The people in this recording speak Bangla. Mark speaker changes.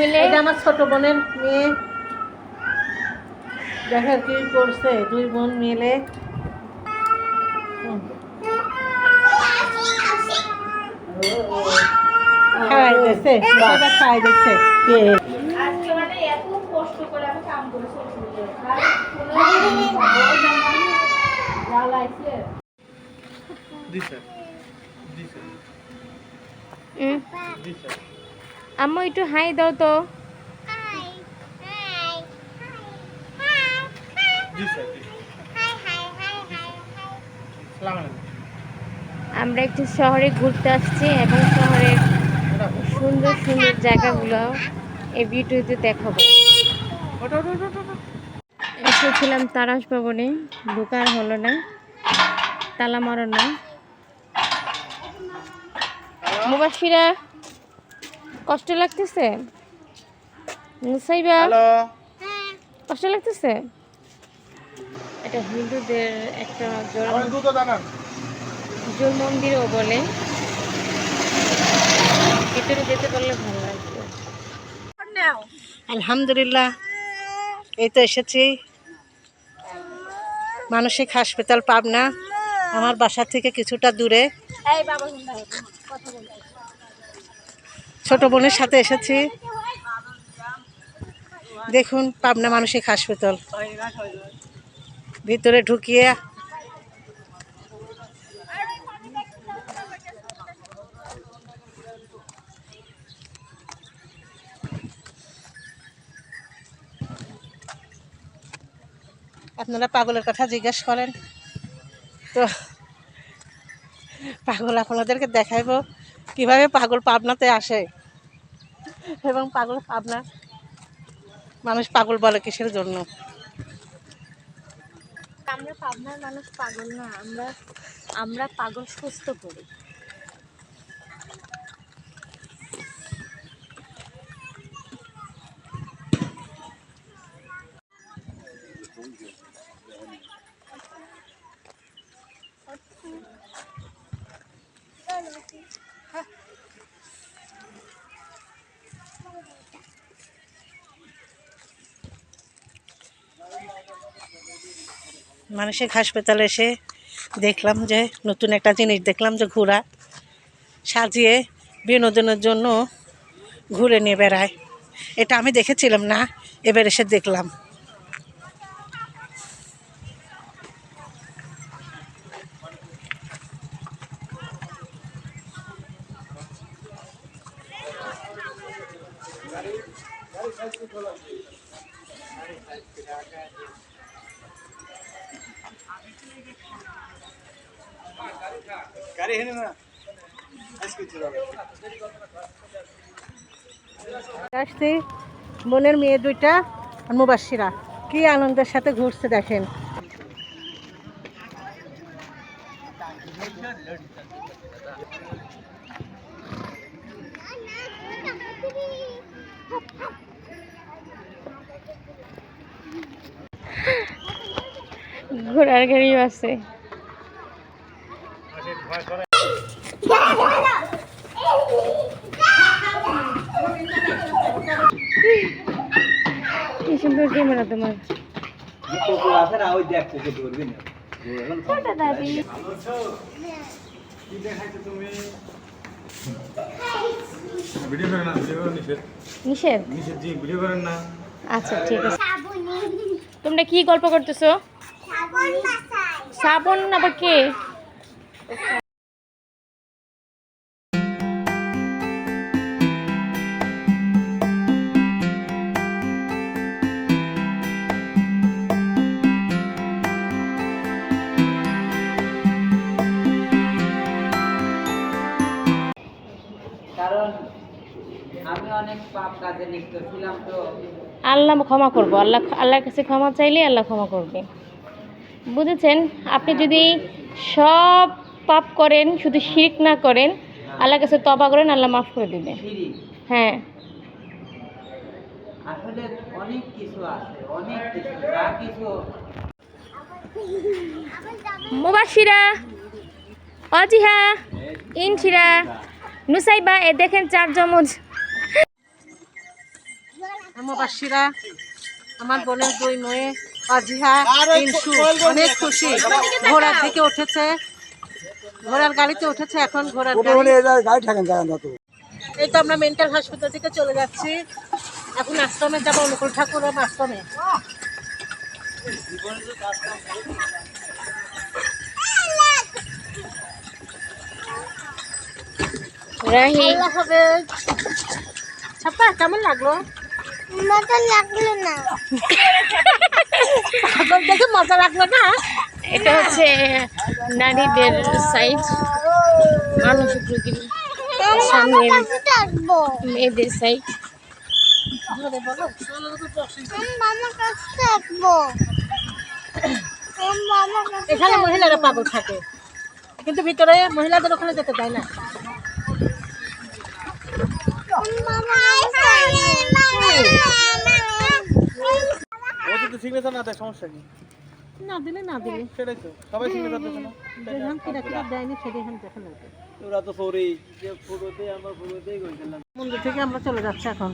Speaker 1: মিলে
Speaker 2: এটা আমার ছোট বোনের মেয়ে। দেখেন কি করছে দুই বোন মিলে। খাওয়াই দিচ্ছে
Speaker 1: মানে আম্মু, একটু হাই দাও তো। আমরা একটু শহরে ঘুরতে আসছি এবং শহরের সুন্দর সুন্দর জায়গাগুলো এই ভিডিওতে দেখাবো। এসেছিলাম তারাস ভবনে, ঢোকার হলো না, তালা মারানো। মুবাসিরা কষ্ট লাগতেছে? মুসাইবা? কষ্ট লাগতেছে? এটা হিন্দুদের একটা জোর মন্দিরও বলে। ভিতরে যেতে পারলে ভালো লাগবে।
Speaker 2: আলহামদুলিল্লাহ এই তো এসেছি। মানসিক হাসপাতাল পাবনা আমার বাসা থেকে কিছুটা দূরে। ছোট বোনের সাথে এসেছি। দেখুন, পাবনা মানসিক হাসপাতাল। ভিতরে ঢুকিয়ে আপনারা পাগলের কথা জিজ্ঞেস করেন। তো পাগল আপনাদেরকে দেখাইবো, কীভাবে পাগল পাবনাতে আসে। এবং পাগল পাবনা মানুষ পাগল বলে কিসের জন্য?
Speaker 1: আমরা পাবনার মানুষ পাগল না, আমরা আমরা পাগল সুস্থ করি।
Speaker 2: মানসিক হাসপাতালে এসে দেখলাম যে নতুন একটা জিনিস দেখলাম যে ঘোড়া সাজিয়ে বিনোদনের জন্য ঘুরে নিয়ে বেড়ায়। এটা আমি দেখেছিলাম না, এবার এসে দেখলাম। আসছি বোনের মেয়ে দুইটা আর মুবাসিরা কি আনন্দের সাথে ঘুরছে দেখেন
Speaker 1: ঘোড়ার গাড়িও আছে। কি সুন্দর ক্যামেরা তোমার।
Speaker 3: নিষেধ?
Speaker 1: আচ্ছা ঠিক আছে। তোমরা কি গল্প করতেছো? শ্রাবণ আবার কে? আল্লাহ ক্ষমা করব। আল্লাহ আল্লাহর কাছে ক্ষমা চাইলে আল্লাহ ক্ষমা করবে। বুঝেছেন? আপনি যদি সব পাপ করেন শুধু শিরিক না করেন আল্লাহর কাছে তবা করেন আল্লাহ মাফ করে দিবে হ্যাঁ।
Speaker 4: আসলে অনেক কিছু আছে অনেক কিছু যা কিছু।
Speaker 1: মুবাসিরা অজিহা ইনশিরা নুসাইবা এ দেখেন চার জমজ
Speaker 2: গ্রামবাসীরা আমার বোনের দুই মেয়ে অজিহা ইনসু অনেক খুশি। ঘোড়ার দিকে উঠেছে। ঘোড়ার গাড়িতে উঠেছে এখন ঘোড়ার গাড়ি।
Speaker 5: গাড়ি ঠেকেন যায় না তো
Speaker 2: এই তো আমরা মেন্টাল হাসপাতাল থেকে চলে যাচ্ছি। এখন আশ্রমে যাব অনুকূল ঠাকুর আশ্রমে।
Speaker 1: রাহি।
Speaker 2: আল্লাহ হাফেজ। ছাপ্পা কেমন লাগল?
Speaker 6: মজা লাগল না।
Speaker 2: পাগল দেখে মজা লাগল না?
Speaker 1: এটা হচ্ছে নারীদের সাইজ মানুষ প্রকৃতি সামনে মেয়েদের
Speaker 6: কাছে
Speaker 2: এখানে মহিলারা পাগল থাকে। কিন্তু ভিতরে মহিলাদের ওখানে যেতে দেয় না
Speaker 6: আমি মামার কাছে
Speaker 5: ও যদি সিগনেচার না দেয় সমস্যা কি
Speaker 2: না দিলে না দিলে
Speaker 5: সেটাই তো সবাই সিগনেচার দেবে না
Speaker 2: যেখান কিরা কিরা দেয়নি সেখানে দেখা লাগবে
Speaker 5: ওরা তো সরি যে ফুটোতে আমরা ফুটোতেই গেলাম
Speaker 2: মন্দির থেকে আমরা চলে যাচ্ছি এখন